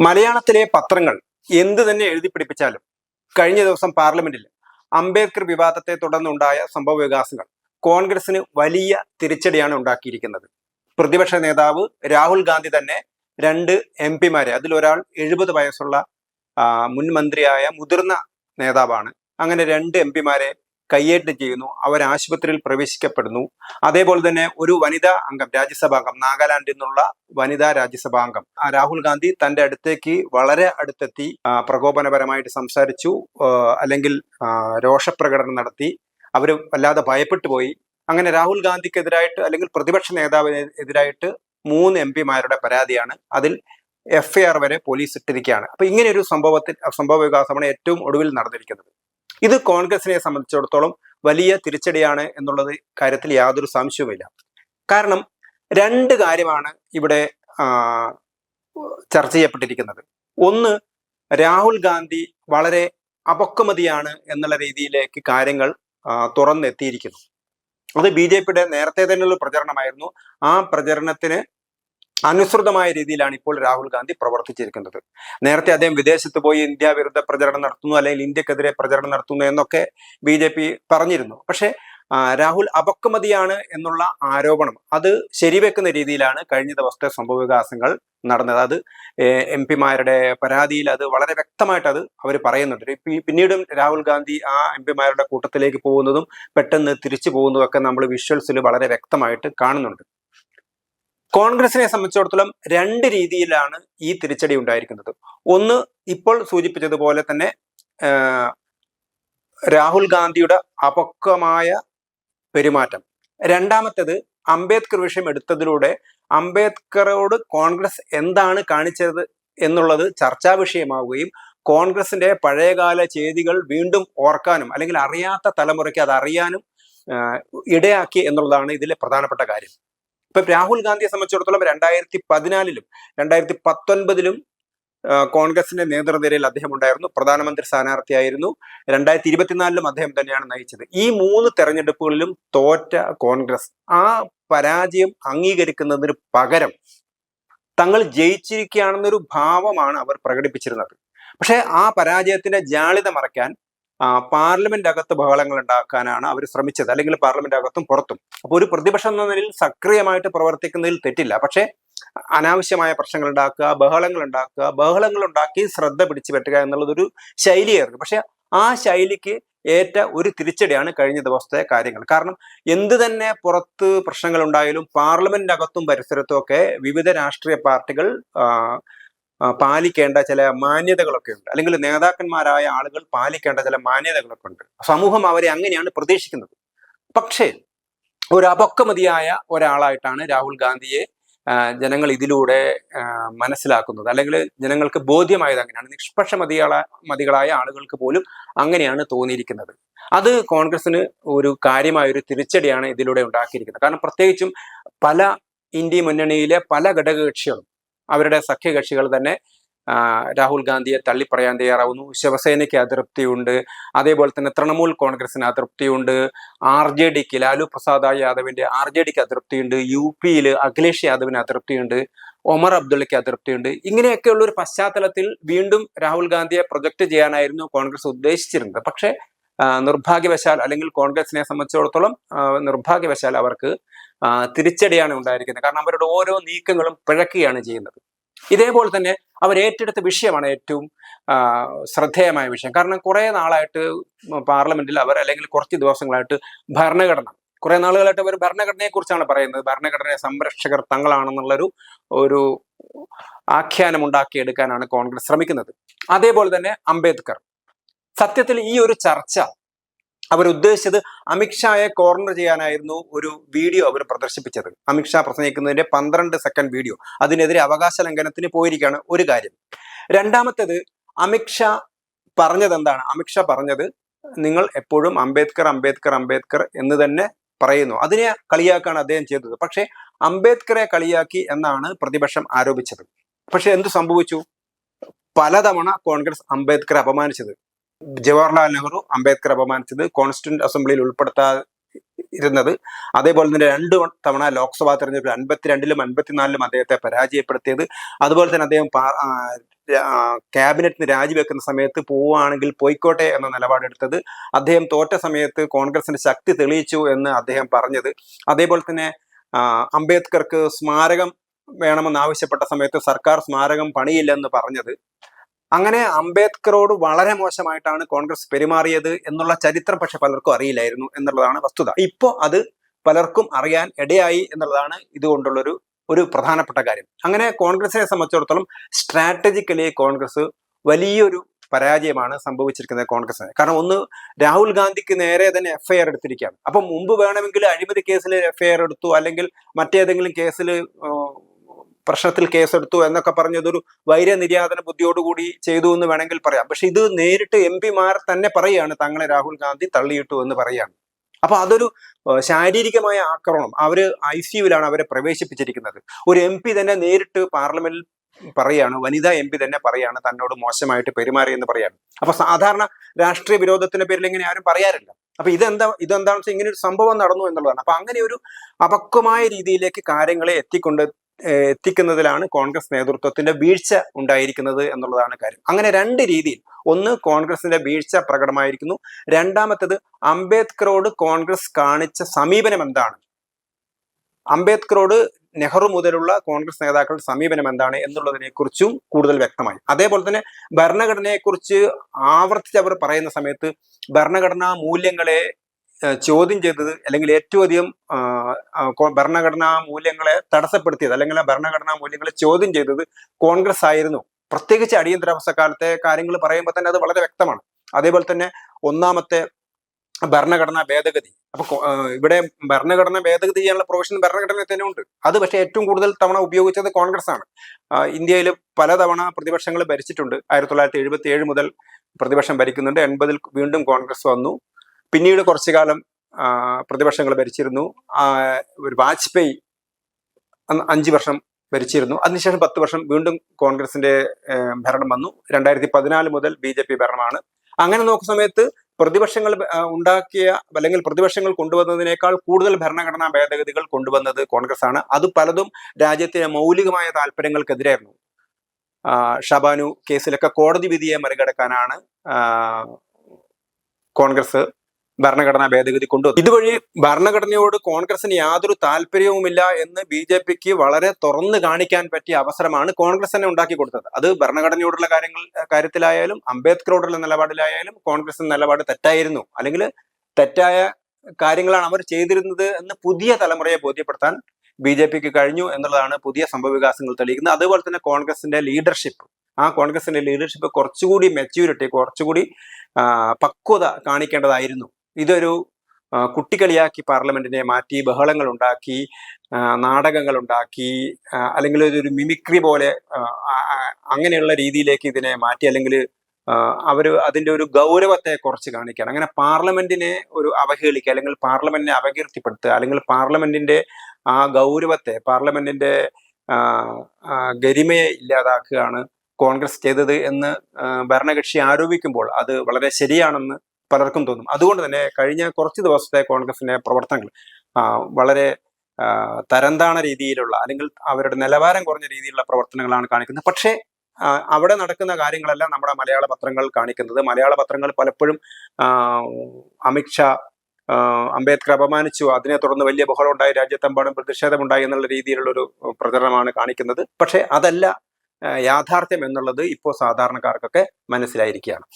മലയാളത്തിലെ പത്രങ്ങൾ എന്ത് തന്നെ എഴുതി പിടിപ്പിച്ചാലും കഴിഞ്ഞ ദിവസം പാർലമെന്റിൽ അംബേദ്കർ വിവാദത്തെ തുടർന്നുണ്ടായ സംഭവ വികാസങ്ങൾ കോൺഗ്രസിന് വലിയ തിരിച്ചടിയാണ് ഉണ്ടാക്കിയിരിക്കുന്നത്. പ്രതിപക്ഷ നേതാവ് രാഹുൽ ഗാന്ധി തന്നെ രണ്ട് എം പിമാരെ അതിലൊരാൾ എഴുപത് വയസ്സുള്ള മുൻ മന്ത്രിയായ മുതിർന്ന നേതാവാണ്. അങ്ങനെ രണ്ട് എം പിമാരെ കയ്യേറ്റം ചെയ്യുന്നു അവർ ആശുപത്രിയിൽ പ്രവേശിക്കപ്പെടുന്നു. അതേപോലെ തന്നെ ഒരു വനിതാ അംഗം രാജ്യസഭാംഗം നാഗാലാൻഡിൽ നിന്നുള്ള വനിതാ രാജ്യസഭാംഗം. രാഹുൽ ഗാന്ധി തന്റെ അടുത്തേക്ക് വളരെ അടുത്തെത്തി പ്രകോപനപരമായിട്ട് സംസാരിച്ചു അല്ലെങ്കിൽ രോഷപ്രകടനം നടത്തി. അവർ വല്ലാതെ ഭയപ്പെട്ടു പോയി. അങ്ങനെ രാഹുൽ ഗാന്ധിക്കെതിരായിട്ട് അല്ലെങ്കിൽ പ്രതിപക്ഷ നേതാവിന് എതിരായിട്ട് മൂന്ന് എം പിമാരുടെ പരാതിയാണ്. അതിൽ എഫ് ഐ ആർ വരെ പോലീസ് ഇട്ടിരിക്കുകയാണ്. അപ്പൊ ഇങ്ങനെ ഒരു സംഭവത്തിൽ സംഭവ വികാസമാണ് ഏറ്റവും ഒടുവിൽ നടന്നിരിക്കുന്നത്. ഇത് കോൺഗ്രസിനെ സംബന്ധിച്ചിടത്തോളം വലിയ തിരിച്ചടിയാണ് എന്നുള്ളത് കാര്യത്തിൽ യാതൊരു സംശയവുമില്ല. കാരണം രണ്ട് കാര്യമാണ് ഇവിടെ ചർച്ച ചെയ്യപ്പെട്ടിരിക്കുന്നത്. ഒന്ന് രാഹുൽ ഗാന്ധി വളരെ അപക്വമതിയാണ് എന്നുള്ള രീതിയിലേക്ക് കാര്യങ്ങൾ തുറന്നെത്തിയിരിക്കുന്നു. അത് ബി ജെ പിയുടെ നേരത്തെ തന്നെയുള്ള പ്രചരണമായിരുന്നു. ആ പ്രചരണത്തിന് അനുസൃതമായ രീതിയിലാണ് ഇപ്പോൾ രാഹുൽ ഗാന്ധി പ്രവർത്തിച്ചിരിക്കുന്നത്. നേരത്തെ അദ്ദേഹം വിദേശത്ത് പോയി ഇന്ത്യ വിരുദ്ധ പ്രചരണം നടത്തുന്നു അല്ലെങ്കിൽ ഇന്ത്യക്കെതിരെ പ്രചരണം നടത്തുന്നു എന്നൊക്കെ ബി ജെ പി പറഞ്ഞിരുന്നു. പക്ഷേ രാഹുൽ അപക്വമതിയാണ് എന്നുള്ള ആരോപണം അത് ശരിവെക്കുന്ന രീതിയിലാണ് കഴിഞ്ഞ ദിവസത്തെ സംഭവവികാസങ്ങൾ നടന്നത്. അത് എം പിമാരുടെ പരാതിയിൽ അത് വളരെ വ്യക്തമായിട്ട് അത് അവർ പറയുന്നുണ്ട്. പിന്നീടും രാഹുൽ ഗാന്ധി ആ എം പിമാരുടെ കൂട്ടത്തിലേക്ക് പോകുന്നതും പെട്ടെന്ന് തിരിച്ചു പോകുന്നതും ഒക്കെ നമ്മൾ വിഷ്വൽസിൽ വളരെ വ്യക്തമായിട്ട് കാണുന്നുണ്ട്. കോൺഗ്രസിനെ സംബന്ധിച്ചിടത്തോളം രണ്ട് രീതിയിലാണ് ഈ തിരിച്ചടി ഉണ്ടായിരിക്കുന്നത്. ഒന്ന് ഇപ്പോൾ സൂചിപ്പിച്ചതുപോലെ തന്നെ രാഹുൽ ഗാന്ധിയുടെ അപക്വമായ പെരുമാറ്റം. രണ്ടാമത്തേത് അംബേദ്കർ വിഷയം എടുത്തതിലൂടെ അംബേദ്കറോട് കോൺഗ്രസ് എന്താണ് കാണിച്ചത് എന്നുള്ളത് ചർച്ചാ വിഷയമാവുകയും കോൺഗ്രസിന്റെ പഴയകാല ചെയ്തികൾ വീണ്ടും ഓർക്കാനും അല്ലെങ്കിൽ അറിയാത്ത തലമുറയ്ക്ക് അത് അറിയാനും ഇടയാക്കി എന്നുള്ളതാണ് ഇതിലെ പ്രധാനപ്പെട്ട കാര്യം. ഇപ്പൊ രാഹുൽ ഗാന്ധിയെ സംബന്ധിച്ചിടത്തോളം രണ്ടായിരത്തി പതിനാലിലും രണ്ടായിരത്തി പത്തൊൻപതിലും കോൺഗ്രസിന്റെ നേതൃനിരയിൽ അദ്ദേഹം ഉണ്ടായിരുന്നു. പ്രധാനമന്ത്രി സ്ഥാനാർത്ഥിയായിരുന്നു. രണ്ടായിരത്തി ഇരുപത്തിനാലിലും അദ്ദേഹം തന്നെയാണ് നയിച്ചത്. ഈ മൂന്ന് തെരഞ്ഞെടുപ്പുകളിലും തോറ്റ കോൺഗ്രസ് ആ പരാജയം അംഗീകരിക്കുന്നതിന് പകരം തങ്ങൾ ജയിച്ചിരിക്കുകയാണെന്നൊരു ഭാവമാണ് അവർ പ്രകടിപ്പിച്ചിരുന്നത്. പക്ഷേ ആ പരാജയത്തിന്റെ ജാളിത മറയ്ക്കാൻ പാർലമെന്റ് അകത്ത് ബഹളങ്ങൾ ഉണ്ടാക്കാനാണ് അവർ ശ്രമിച്ചത്. അല്ലെങ്കിൽ പാർലമെന്റ് അകത്തും പുറത്തും. അപ്പോൾ ഒരു പ്രതിപക്ഷം എന്ന നിലയിൽ സക്രിയമായിട്ട് പ്രവർത്തിക്കുന്നതിൽ തെറ്റില്ല. പക്ഷേ അനാവശ്യമായ പ്രശ്നങ്ങൾ ഉണ്ടാക്കുക ബഹളങ്ങൾ ഉണ്ടാക്കുക ബഹളങ്ങൾ ഉണ്ടാക്കി ശ്രദ്ധ പിടിച്ചു പറ്റുക എന്നുള്ളതൊരു ശൈലിയായിരുന്നു. പക്ഷെ ആ ശൈലിക്ക് ഏറ്റ ഒരു തിരിച്ചടിയാണ് കഴിഞ്ഞ ദിവസത്തെ കാര്യങ്ങൾ. കാരണം എന്ത് തന്നെ പുറത്ത് പ്രശ്നങ്ങൾ ഉണ്ടായാലും പാർലമെന്റിനകത്തും പരിസരത്തും ഒക്കെ വിവിധ രാഷ്ട്രീയ പാർട്ടികൾ പാലിക്കേണ്ട ചില മാന്യതകളൊക്കെ ഉണ്ട്. അല്ലെങ്കിൽ നേതാക്കന്മാരായ ആളുകൾ പാലിക്കേണ്ട ചില മാന്യതകളൊക്കെ ഉണ്ട്. സമൂഹം അവരെ അങ്ങനെയാണ് പ്രതീക്ഷിക്കുന്നത്. പക്ഷേ ഒരു അപക്വമതിയായ ഒരാളായിട്ടാണ് രാഹുൽ ഗാന്ധിയെ ജനങ്ങൾ ഇതിലൂടെ മനസ്സിലാക്കുന്നത്. അല്ലെങ്കിൽ ജനങ്ങൾക്ക് ബോധ്യമായത് അങ്ങനെയാണ്. നിഷ്പക്ഷമതികള മതികളായ ആളുകൾക്ക് പോലും അങ്ങനെയാണ് തോന്നിയിരിക്കുന്നത്. അത് കോൺഗ്രസിന് ഒരു കാര്യമായ ഒരു തിരിച്ചടിയാണ് ഇതിലൂടെ ഉണ്ടാക്കിയിരിക്കുന്നത്. കാരണം പ്രത്യേകിച്ചും പല ഇന്ത്യ മുന്നണിയിലെ പല ഘടകകക്ഷികളും അവരുടെ സഖ്യകക്ഷികൾ തന്നെ രാഹുൽ ഗാന്ധിയെ തള്ളിപ്പറയാൻ തയ്യാറാവുന്നു. ശിവസേനയ്ക്ക് അതൃപ്തിയുണ്ട്. അതേപോലെ തന്നെ തൃണമൂൽ കോൺഗ്രസിന് അതൃപ്തിയുണ്ട്. ആർ ജെ ഡിക്ക് ലാലു പ്രസാദ് യാദവിന്റെ ആർ ജെ ഡിക്ക് അതൃപ്തിയുണ്ട്. യു പിയിൽ അഖിലേഷ് യാദവിന് അതൃപ്തിയുണ്ട്. ഒമർ അബ്ദുള്ളയ്ക്ക് അതൃപ്തിയുണ്ട്. ഇങ്ങനെയൊക്കെയുള്ള ഒരു പശ്ചാത്തലത്തിൽ വീണ്ടും രാഹുൽ ഗാന്ധിയെ പ്രൊജക്ട് ചെയ്യാനായിരുന്നു കോൺഗ്രസ് ഉദ്ദേശിച്ചിരുന്നത്. പക്ഷേ നിർഭാഗ്യവശാൽ അല്ലെങ്കിൽ കോൺഗ്രസിനെ സംബന്ധിച്ചിടത്തോളം നിർഭാഗ്യവശാൽ അവർക്ക് തിരിച്ചടിയാണ് ഉണ്ടായിരിക്കുന്നത്. കാരണം അവരുടെ ഓരോ നീക്കങ്ങളും പിഴക്കുകയാണ് ചെയ്യുന്നത്. ഇതേപോലെ തന്നെ അവർ ഏറ്റെടുത്ത വിഷയമാണ് ഏറ്റവും ശ്രദ്ധേയമായ വിഷയം. കാരണം കുറേ നാളായിട്ട് പാർലമെന്റിൽ അവർ അല്ലെങ്കിൽ കുറച്ച് ദിവസങ്ങളായിട്ട് ഭരണഘടന കുറെ നാളുകളായിട്ട് അവർ ഭരണഘടനയെക്കുറിച്ചാണ് പറയുന്നത്. ഭരണഘടനയെ സംരക്ഷകർ തങ്ങളാണെന്നുള്ളൊരു ഒരു ആഖ്യാനം ഉണ്ടാക്കിയെടുക്കാനാണ് കോൺഗ്രസ് ശ്രമിക്കുന്നത്. അതേപോലെ തന്നെ അംബേദ്കർ. സത്യത്തിൽ ഈ ഒരു ചർച്ച അവർ ഉദ്ദേശിച്ചത് അമിത്ഷായെ കോർണർ ചെയ്യാനായിരുന്നു ഒരു വീഡിയോ അവർ പ്രദർശിപ്പിച്ചത്. അമിത്ഷാ പ്രസംഗിക്കുന്നതിന്റെ പന്ത്രണ്ട് സെക്കൻഡ് വീഡിയോ അതിനെതിരെ അവകാശ ലംഘനത്തിന് പോയിരിക്കുകയാണ് ഒരു കാര്യം. രണ്ടാമത്തേത് അമിത്ഷാ പറഞ്ഞത് എന്താണ്? അമിത്ഷാ പറഞ്ഞത് നിങ്ങൾ എപ്പോഴും അംബേദ്കർ അംബേദ്കർ അംബേദ്കർ എന്ന് തന്നെ പറയുന്നു. അതിനെ കളിയാക്കാണ് അദ്ദേഹം ചെയ്തത്. പക്ഷേ അംബേദ്കറെ കളിയാക്കി എന്നാണ് പ്രതിപക്ഷം ആരോപിച്ചത്. പക്ഷെ എന്ത് സംഭവിച്ചു? പലതവണ കോൺഗ്രസ് അംബേദ്കറെ അപമാനിച്ചത്. ജവഹർലാൽ നെഹ്റു അംബേദ്കർ അപമാനിച്ചത് കോൺസ്റ്റിറ്റ്യൂന്റ് അസംബ്ലിയിൽ ഉൾപ്പെടുത്താ ഇരുന്നത് അതേപോലെ തന്നെ രണ്ട് തവണ ലോക്സഭാ തെരഞ്ഞെടുപ്പിൽ അൻപത്തിരണ്ടിലും അൻപത്തിനാലിലും അദ്ദേഹത്തെ പരാജയപ്പെടുത്തിയത്. അതുപോലെ തന്നെ അദ്ദേഹം ക്യാബിനറ്റിന് രാജിവെക്കുന്ന സമയത്ത് പോവുകയാണെങ്കിൽ പോയിക്കോട്ടെ എന്ന നിലപാടെടുത്തത്. അദ്ദേഹം തോറ്റ സമയത്ത് കോൺഗ്രസിന്റെ ശക്തി തെളിയിച്ചു എന്ന് അദ്ദേഹം പറഞ്ഞത്. അതേപോലെ തന്നെ അംബേദ്കർക്ക് സ്മാരകം വേണമെന്ന് ആവശ്യപ്പെട്ട സമയത്ത് സർക്കാർ സ്മാരകം പണിയില്ലെന്ന് പറഞ്ഞത്. അങ്ങനെ അംബേദ്കറോട് വളരെ മോശമായിട്ടാണ് കോൺഗ്രസ് പെരുമാറിയത് എന്നുള്ള ചരിത്രം പക്ഷെ പലർക്കും അറിയില്ലായിരുന്നു എന്നുള്ളതാണ് വസ്തുത. ഇപ്പോൾ അത് പലർക്കും അറിയാൻ ഇടയായി എന്നുള്ളതാണ് ഇതുകൊണ്ടുള്ളൊരു ഒരു പ്രധാനപ്പെട്ട കാര്യം. അങ്ങനെ കോൺഗ്രസിനെ സംബന്ധിച്ചിടത്തോളം സ്ട്രാറ്റജിക്കലി കോൺഗ്രസ് വലിയൊരു പരാജയമാണ് സംഭവിച്ചിരിക്കുന്നത് കോൺഗ്രസിന്. കാരണം ഒന്ന് രാഹുൽ ഗാന്ധിക്ക് നേരെ തന്നെ എഫ്ഐആർ എടുത്തിരിക്കുകയാണ്. അപ്പം മുമ്പ് വേണമെങ്കിൽ അഴിമതി കേസിൽ എഫ്ഐആർ എടുത്തു അല്ലെങ്കിൽ മറ്റേതെങ്കിലും കേസിൽ പ്രശ്നത്തിൽ കേസെടുത്തു എന്നൊക്കെ പറഞ്ഞതൊരു വൈരനിര്യാതന ബുദ്ധിയോടുകൂടി ചെയ്തു എന്ന് വേണമെങ്കിൽ പറയാം. പക്ഷെ ഇത് നേരിട്ട് എം പിമാർ തന്നെ പറയുകയാണ് തങ്ങളെ രാഹുൽ ഗാന്ധി തള്ളിയിട്ടു എന്ന് പറയുകയാണ്. അപ്പൊ അതൊരു ശാരീരികമായ ആക്രമണം. അവർ ഐ സിയുവിലാണ് അവരെ പ്രവേശിപ്പിച്ചിരിക്കുന്നത്. ഒരു എം പി തന്നെ നേരിട്ട് പാർലമെന്റിൽ പറയാണ് വനിതാ എം പി തന്നെ പറയാണ് തന്നോട് മോശമായിട്ട് പെരുമാറി എന്ന് പറയാണ് അപ്പൊ സാധാരണ രാഷ്ട്രീയ വിരോധത്തിന്റെ പേരിൽ ഇങ്ങനെ ആരും പറയാറില്ല. അപ്പൊ ഇതെന്താ ഇതെന്താണെന്ന് വെച്ചാൽ ഇങ്ങനെ ഒരു സംഭവം നടന്നു എന്നുള്ളതാണ്. അപ്പൊ അങ്ങനെ ഒരു അപക്വമായ രീതിയിലേക്ക് കാര്യങ്ങളെ എത്തിക്കൊണ്ട് എത്തിക്കുന്നതിലാണ് കോൺഗ്രസ് നേതൃത്വത്തിന്റെ വീഴ്ച ഉണ്ടായിരിക്കുന്നത് എന്നുള്ളതാണ് കാര്യം. അങ്ങനെ രണ്ട് രീതിയിൽ. ഒന്ന് കോൺഗ്രസിന്റെ വീഴ്ച പ്രകടമായിരിക്കുന്നു. രണ്ടാമത്തേത് അംബേദ്കറോട് കോൺഗ്രസ് കാണിച്ച സമീപനം എന്താണ്? അംബേദ്കറോട് നെഹ്റു മുതലുള്ള കോൺഗ്രസ് നേതാക്കളുടെ സമീപനം എന്താണ് എന്നുള്ളതിനെ കുറിച്ചും കൂടുതൽ വ്യക്തമായി. അതേപോലെ തന്നെ ഭരണഘടനയെക്കുറിച്ച് ആവർത്തിച്ച് അവർ പറയുന്ന സമയത്ത് ഭരണഘടനാ മൂല്യങ്ങളെ ചോദ്യം ചെയ്തത് അല്ലെങ്കിൽ ഏറ്റവും അധികം ഭരണഘടനാ മൂല്യങ്ങളെ തടസ്സപ്പെടുത്തിയത് അല്ലെങ്കിൽ ഭരണഘടനാ മൂല്യങ്ങളെ ചോദ്യം ചെയ്തത് കോൺഗ്രസ് ആയിരുന്നു. പ്രത്യേകിച്ച് അടിയന്തരാവസ്ഥ കാലത്തെ കാര്യങ്ങൾ പറയുമ്പോൾ തന്നെ അത് വളരെ വ്യക്തമാണ്. അതേപോലെ തന്നെ ഒന്നാമത്തെ ഭരണഘടനാ ഭേദഗതി. അപ്പൊ ഇവിടെ ഭരണഘടന ഭേദഗതി ചെയ്യാനുള്ള പ്രൊവിഷൻ ഭരണഘടനയിൽ തന്നെ ഉണ്ട്. അത് പക്ഷേ ഏറ്റവും കൂടുതൽ തവണ ഉപയോഗിച്ചത് കോൺഗ്രസ് ആണ്. ഇന്ത്യയിൽ പലതവണ പ്രതിപക്ഷങ്ങൾ ഭരിച്ചിട്ടുണ്ട്. ആയിരത്തി തൊള്ളായിരത്തി എഴുപത്തി ഏഴ് മുതൽ പ്രതിപക്ഷം ഭരിക്കുന്നുണ്ട്. എൺപതിൽ വീണ്ടും കോൺഗ്രസ് വന്നു. പിന്നീട് കുറച്ചു കാലം പ്രതിപക്ഷങ്ങൾ ഭരിച്ചിരുന്നു. ഒരു വാജ്പേയി അഞ്ചു വർഷം ഭരിച്ചിരുന്നു. അതിനുശേഷം പത്ത് വർഷം വീണ്ടും കോൺഗ്രസിന്റെ ഭരണം വന്നു. രണ്ടായിരത്തി പതിനാല് മുതൽ ബി ജെ പി ഭരണമാണ്. അങ്ങനെ നോക്കുന്ന സമയത്ത് പ്രതിപക്ഷങ്ങൾ ഉണ്ടാക്കിയ അല്ലെങ്കിൽ പ്രതിപക്ഷങ്ങൾ കൊണ്ടുവന്നതിനേക്കാൾ കൂടുതൽ ഭരണഘടനാ ഭേദഗതികൾ കൊണ്ടുവന്നത് കോൺഗ്രസ് ആണ് അത് പലതും രാജ്യത്തെ മൗലികമായ താല്പര്യങ്ങൾക്കെതിരായിരുന്നു ഷബാനു കേസിലൊക്കെ കോടതി വിധിയെ മറികടക്കാനാണ് കോൺഗ്രസ് ഭരണഘടനാ ഭേദഗതി കൊണ്ടുവന്നു. ഇതുവഴി ഭരണഘടനയോട് കോൺഗ്രസിന് യാതൊരു താല്പര്യവുമില്ല എന്ന് ബി ജെ പിക്ക് വളരെ തുറന്നു കാണിക്കാൻ പറ്റിയ അവസരമാണ് കോൺഗ്രസ് തന്നെ ഉണ്ടാക്കി കൊടുത്തത്. അത് ഭരണഘടനയോടുള്ള കാര്യങ്ങൾ കാര്യത്തിലായാലും അംബേദ്കറോടുള്ള നിലപാടിലായാലും കോൺഗ്രസിന്റെ നിലപാട് തെറ്റായിരുന്നു. അല്ലെങ്കിൽ തെറ്റായ കാര്യങ്ങളാണ് അവർ ചെയ്തിരുന്നത് എന്ന് പുതിയ തലമുറയെ ബോധ്യപ്പെടുത്താൻ ബി ജെ പിക്ക് കഴിഞ്ഞു എന്നുള്ളതാണ് പുതിയ സംഭവവികാസങ്ങൾ തെളിയിക്കുന്നത്. അതുപോലെ തന്നെ കോൺഗ്രസിന്റെ ലീഡർഷിപ്പ് ആ കോൺഗ്രസിന്റെ ലീഡർഷിപ്പ് കുറച്ചുകൂടി മെച്യൂരിറ്റി കുറച്ചുകൂടി പക്വത കാണിക്കേണ്ടതായിരുന്നു. ഇതൊരു കുട്ടികളിയാക്കി പാർലമെന്റിനെ മാറ്റി ബഹളങ്ങൾ ഉണ്ടാക്കി നാടകങ്ങൾ ഉണ്ടാക്കി അല്ലെങ്കിൽ ഒരു മിമിക്രി പോലെ അങ്ങനെയുള്ള രീതിയിലേക്ക് ഇതിനെ മാറ്റി അല്ലെങ്കിൽ അവർ അതിന്റെ ഒരു ഗൗരവത്തെ കുറച്ച് കാണിക്കുകയാണ്. അങ്ങനെ പാർലമെന്റിനെ ഒരു അവഹേളിക്കുക അല്ലെങ്കിൽ പാർലമെന്റിനെ അപകീർത്തിപ്പെടുത്തുക അല്ലെങ്കിൽ പാർലമെന്റിന്റെ ആ ഗൗരവത്തെ പാർലമെന്റിന്റെ ഗരിമയെ ഇല്ലാതാക്കുകയാണ് കോൺഗ്രസ് ചെയ്തത് എന്ന് ഭരണകക്ഷി ആരോപിക്കുമ്പോൾ അത് വളരെ ശരിയാണെന്ന് പലർക്കും തോന്നും. അതുകൊണ്ട് തന്നെ കഴിഞ്ഞ കുറച്ച് ദിവസത്തെ കോൺഗ്രസിന്റെ പ്രവർത്തനങ്ങൾ വളരെ തരംതാണ രീതിയിലുള്ള അല്ലെങ്കിൽ അവരുടെ നിലവാരം കുറഞ്ഞ രീതിയിലുള്ള പ്രവർത്തനങ്ങളാണ് കാണിക്കുന്നത്. പക്ഷേ അവിടെ നടക്കുന്ന കാര്യങ്ങളെല്ലാം നമ്മുടെ മലയാള പത്രങ്ങൾ കാണിക്കുന്നത്. മലയാള പത്രങ്ങൾ പലപ്പോഴും അമിത്ഷാ അംബേദ്കർ അപമാനിച്ചു. അതിനെ തുടർന്ന് വലിയ ബഹളം ഉണ്ടായി രാജ്യത്തെമ്പാടും പ്രതിഷേധമുണ്ടായി എന്നുള്ള രീതിയിലുള്ള ഒരു പ്രചരണമാണ് കാണിക്കുന്നത്. പക്ഷേ അതല്ല യാഥാർത്ഥ്യം എന്നുള്ളത് ഇപ്പോൾ സാധാരണക്കാർക്കൊക്കെ മനസ്സിലായിരിക്കുകയാണ്.